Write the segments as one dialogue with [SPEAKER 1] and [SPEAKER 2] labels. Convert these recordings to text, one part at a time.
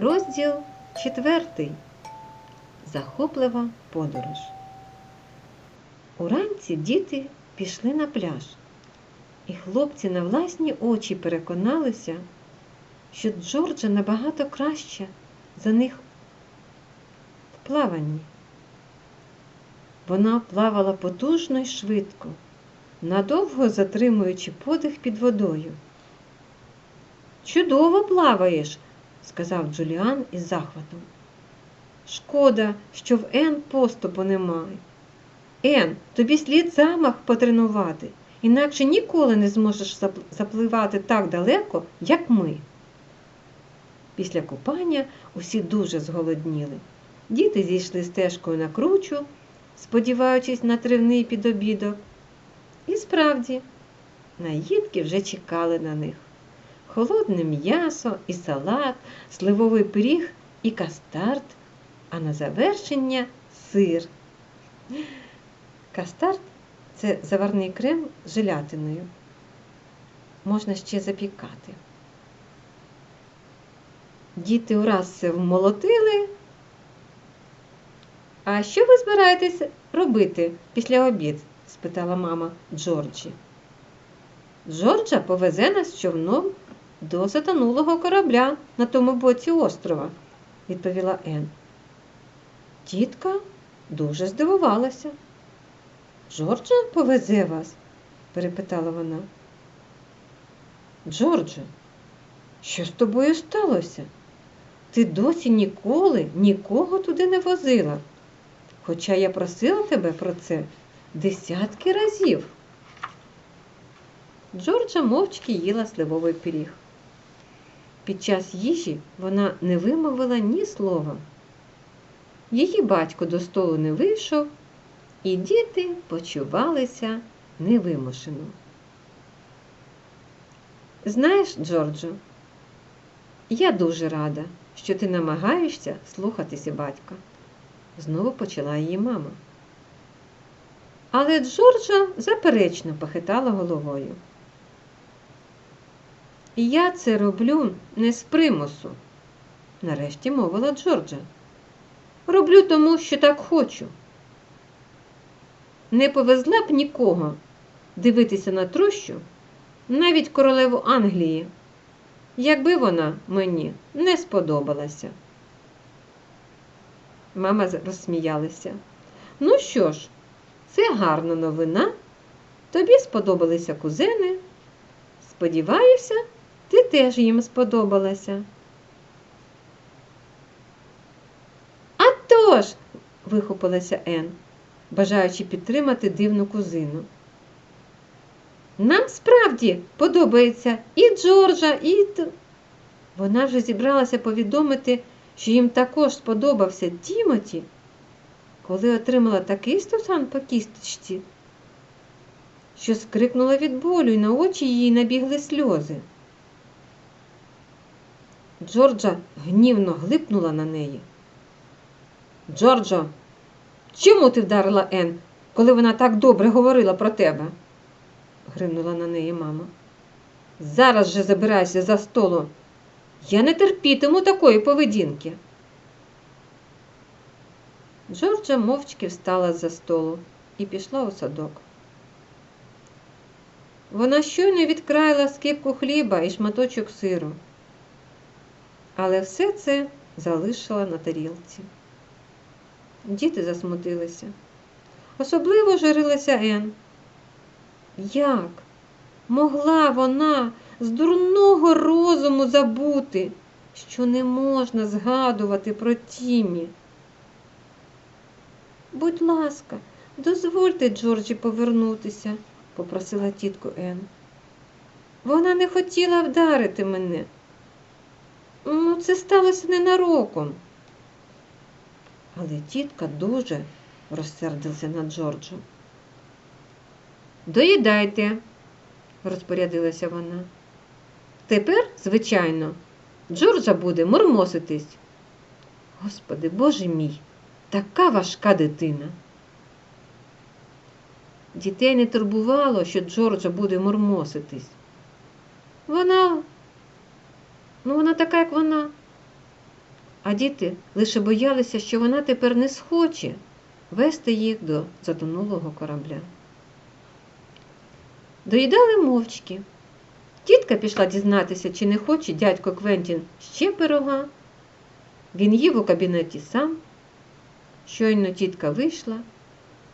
[SPEAKER 1] Розділ четвертий. Захоплива подорож. Уранці діти пішли на пляж, і хлопці на власні очі переконалися, що Джорджа набагато краще за них в плаванні. Вона плавала потужно й швидко, надовго затримуючи подих під водою. Чудово плаваєш, сказав Джуліан із захватом. Шкода, що в Ен поступу немає. Ен, тобі слід замах потренувати, інакше ніколи не зможеш запливати так далеко, як ми. Після купання усі дуже зголодніли. Діти зійшли стежкою на кручу, сподіваючись на тривний підобідок. І справді, наїдки вже чекали на них холодне м'ясо і салат, сливовий пиріг і кастард, а на завершення сир. Кастард це заварний крем з желятиною. Можна ще запікати. Діти ураз все вмолотили. А що ви збираєтесь робити після обід? спитала мама Джорджі. Джорджа повезе нас човном до затонулого корабля на тому боці острова, відповіла Ен. Тітка дуже здивувалася. Джорджа повезе вас? перепитала вона. Джордже, що з тобою сталося? Ти досі ніколи нікого туди не возила, хоча я просила тебе про це десятки разів. Джорджа мовчки їла сливовий пиріг. Під час їжі вона не вимовила ні слова. Її батько до столу не вийшов, і діти почувалися невимушено. Знаєш, Джорджо, я дуже рада, що ти намагаєшся слухатися батька, знову почала її мама. Але Джорджа заперечно похитала головою. Я це роблю не з примусу, нарешті мовила Джорджа. Роблю тому, що так хочу. Не повезла б нікого дивитися на трущу, навіть королеву Англії, якби вона мені не сподобалася. Мама розсміялася. Ну що ж, це гарна новина. Тобі сподобалися кузени. Сподіваюся, теж їм сподобалася. «А тож!» – вихопилася Ен, бажаючи підтримати дивну кузину. Нам справді подобається і Джорджа, і. Т-» Вона вже зібралася повідомити, що їм також сподобався Тімоті, коли отримала такий стусан по кісточці, що скрикнула від болю, і на очі їй набігли сльози. Джорджа гнівно глипнула на неї. Джорджо, чому ти вдарила Ен, коли вона так добре говорила про тебе? гримнула на неї мама. Зараз же забирайся за столу. Я не терпітиму такої поведінки. Джорджа мовчки встала з-за столу і пішла у садок. Вона щойно відкраїла скипку хліба і шматочок сиру, але все це залишила на тарілці. Діти засмутилися. Особливо журилася Ен. Як могла вона з дурного розуму забути, що не можна згадувати про Тімі? Будь ласка, дозвольте Джорджі повернутися, попросила тітку Ен. Вона не хотіла вдарити мене. Ну, це сталося ненароком. Але тітка дуже розсердилася на Джорджу. Доїдайте, розпорядилася вона. Тепер, звичайно, Джорджа буде мурмоситись. Господи, боже мій, така важка дитина. Дітей не турбувало, що Джорджа буде мурмоситись. Вона, ну вона така, як вона. а діти лише боялися, що вона тепер не схоче вести їх до затонулого корабля. Доїдали мовчки. Тітка пішла дізнатися, чи не хоче дядько Квентін ще пирога. Він їв у кабінеті сам. Щойно тітка вийшла,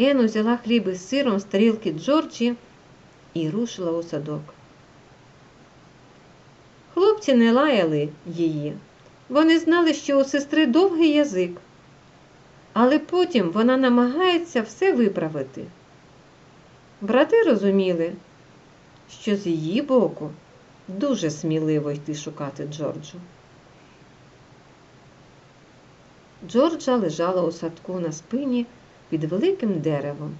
[SPEAKER 1] Ен взяла хліб із сиром з тарілки Джорджі і рушила у садок. Хлопці не лаяли її. Вони знали, що у сестри довгий язик, але потім вона намагається все виправити. Брати розуміли, що з її боку дуже сміливо йти шукати Джорджу. Джорджа лежала у садку на спині під великим деревом.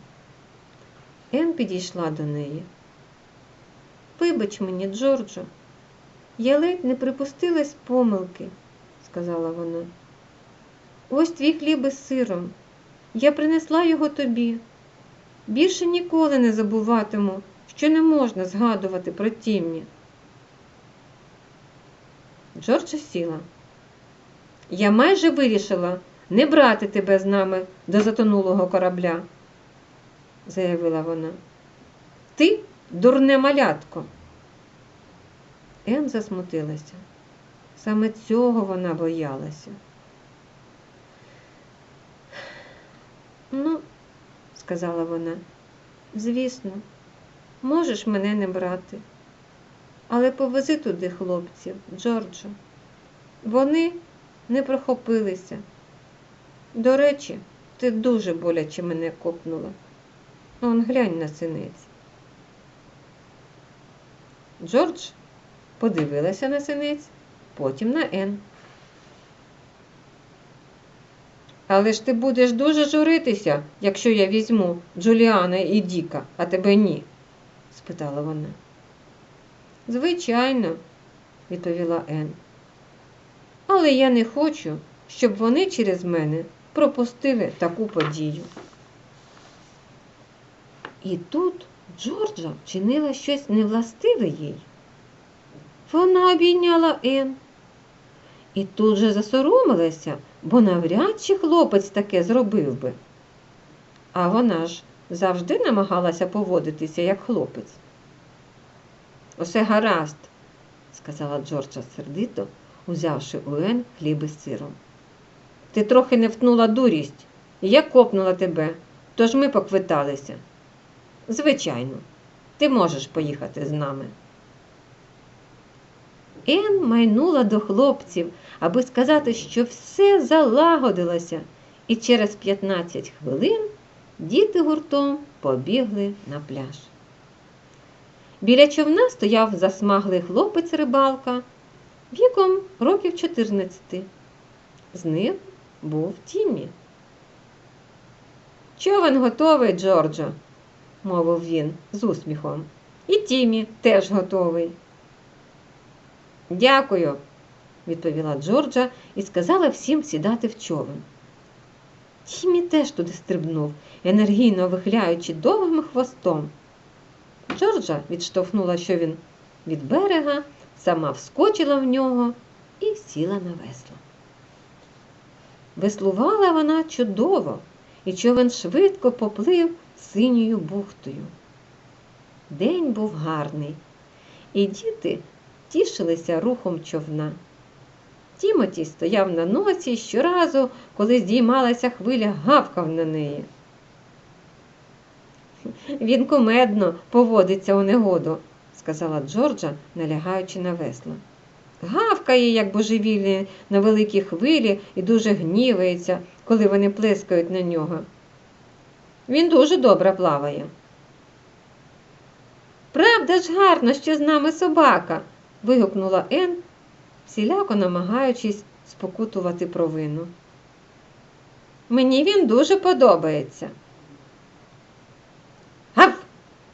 [SPEAKER 1] Ен підійшла до неї. Вибач мені, Джорджо, я ледь не припустилась помилки, сказала вона. Ось твій хліб із сиром. Я принесла його тобі. Більше ніколи не забуватиму, що не можна згадувати про Тіммі. Джорджа сіла. Я майже вирішила не брати тебе з нами до затонулого корабля, заявила вона. Ти дурне малятко. Ен засмутилася. Саме цього вона боялася. Ну, сказала вона, звісно, можеш мене не брати, але повези туди хлопців, Джорджо. Вони не прохопилися. До речі, ти дуже боляче мене копнула. Он глянь на синиць. Джордж подивилася на синиць, потім на Ен. Але ж ти будеш дуже журитися, якщо я візьму Джуліана і Діка, а тебе ні? спитала вона. Звичайно, відповіла Ен. Але я не хочу, щоб вони через мене пропустили таку подію. І тут Джорджа вчинила щось невластиве їй. Вона обійняла Ен. І тут же засоромилася, бо навряд чи хлопець таке зробив би. А вона ж завжди намагалася поводитися як хлопець. Усе гаразд, сказала Джорджа сердито, узявши у Ен хліб із сиром. Ти трохи не втнула дурість, я копнула тебе, тож ми поквиталися. Звичайно, ти можеш поїхати з нами. Ен майнула до хлопців, аби сказати, що все залагодилося, і через 15 хвилин діти гуртом побігли на пляж. Біля човна стояв засмаглий хлопець рибалка віком років 14. З ним був Тіммі. Човен готовий, Джорджо, мовив він з усміхом. І Тіммі теж готовий. Дякую, відповіла Джорджа і сказала всім сідати в човен. Тіммі теж туди стрибнув, енергійно вихляючи довгим хвостом. Джорджа відштовхнула човен від берега, сама вскочила в нього і сіла на весло. Веслувала вона чудово, і човен швидко поплив синьою бухтою. День був гарний, і діти тішилися рухом човна. Тімоті стояв на ноці і щоразу, коли здіймалася хвиля, гавкав на неї. Він кумедно поводиться у негоду, сказала Джорджа, налягаючи на весла. Гавкає, як божевільний на великій хвилі, і дуже гнівається, коли вони плескають на нього. Він дуже добре плаває. Правда ж гарно, що з нами собака. Вигукнула Ен, всіляко намагаючись спокутувати провину. Мені він дуже подобається. Гав!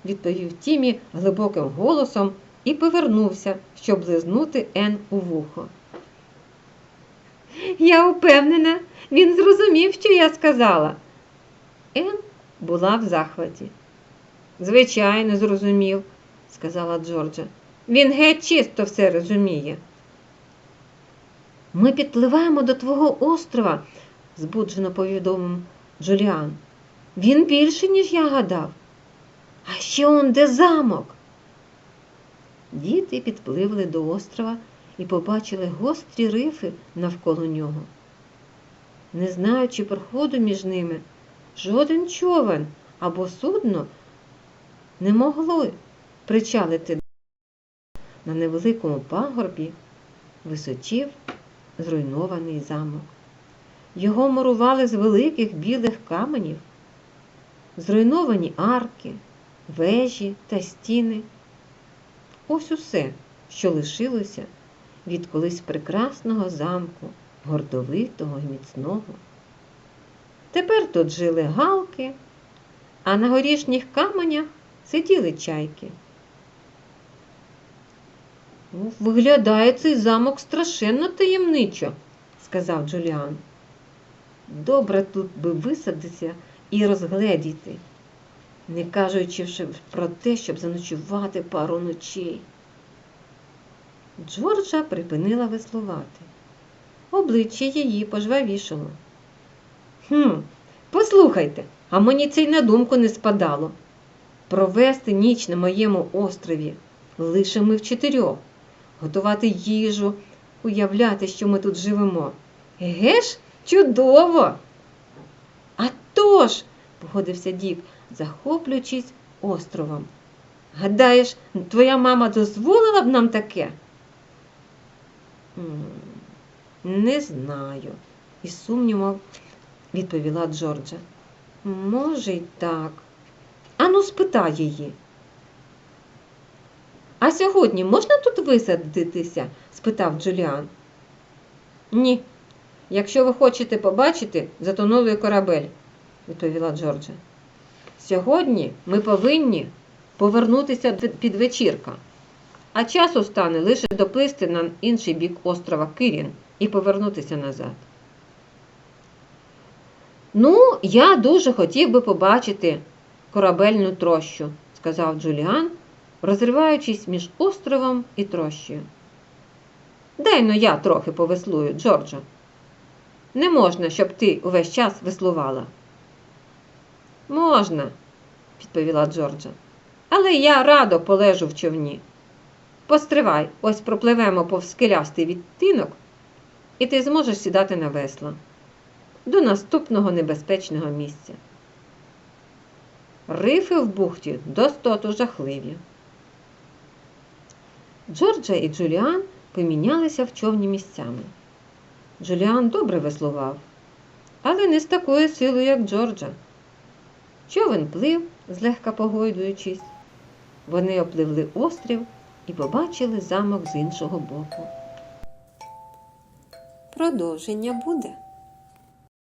[SPEAKER 1] відповів Тімі глибоким голосом і повернувся, щоб лизнути Ен у вухо. Я впевнена, він зрозумів, що я сказала. Ен була в захваті. Звичайно, зрозумів, сказала Джорджа. Він геть чисто все розуміє. Ми підпливаємо до твого острова, збуджено повідомив Джуліан. Він більше, ніж я гадав. А ще он де замок. Діти підпливли до острова і побачили гострі рифи навколо нього. Не знаючи проходу між ними, жоден човен або судно не могло причалити. На невеликому пагорбі височів зруйнований замок. Його мурували з великих білих каменів, зруйновані арки, вежі та стіни. Ось усе, що лишилося від колись прекрасного замку, гордовитого і міцного. Тепер тут жили галки, а на горішніх каменях сиділи чайки. «Ну, Виглядає цей замок страшенно таємничо, сказав Джуліан. Добре тут би висадитися і розгледіти, не кажучи вже про те, щоб заночувати пару ночей. Джорджа припинила веслувати. Обличчя її пожвавішало. Хм, послухайте, а мені це й на думку не спадало. Провести ніч на моєму острові лише ми в чотирьох, готувати їжу, уявляти, що ми тут живемо. Еге ж, чудово! «А тож!» – погодився Дік, захоплюючись островом. Гадаєш, твоя мама дозволила б нам таке? Не знаю, із сумнівом відповіла Джорджа. Може, й так. Ану, спитай її. А сьогодні можна тут висадитися? спитав Джуліан. Ні. Якщо ви хочете побачити затонулий корабель, відповіла Джорджа. Сьогодні ми повинні повернутися під вечірка, а часу стане лише доплисти на інший бік острова Кирін і повернутися назад. Ну, я дуже хотів би побачити корабельну трощу, сказав Джуліан, розриваючись між островом і трощею. Дай но я трохи повеслую, Джорджо. Не можна, щоб ти увесь час веслувала. Можна, відповіла Джорджа. Але я радо полежу в човні. Постривай, ось пропливемо повз скелястий відтинок, і ти зможеш сідати на весла до наступного небезпечного місця. Рифи в бухті достоту жахливі. Джорджа і Джуліан помінялися в човні місцями. Джуліан добре веслував, але не з такою силою, як Джорджа. Човен плив, злегка погойдуючись. Вони опливли острів і побачили замок з іншого боку. Продовження буде.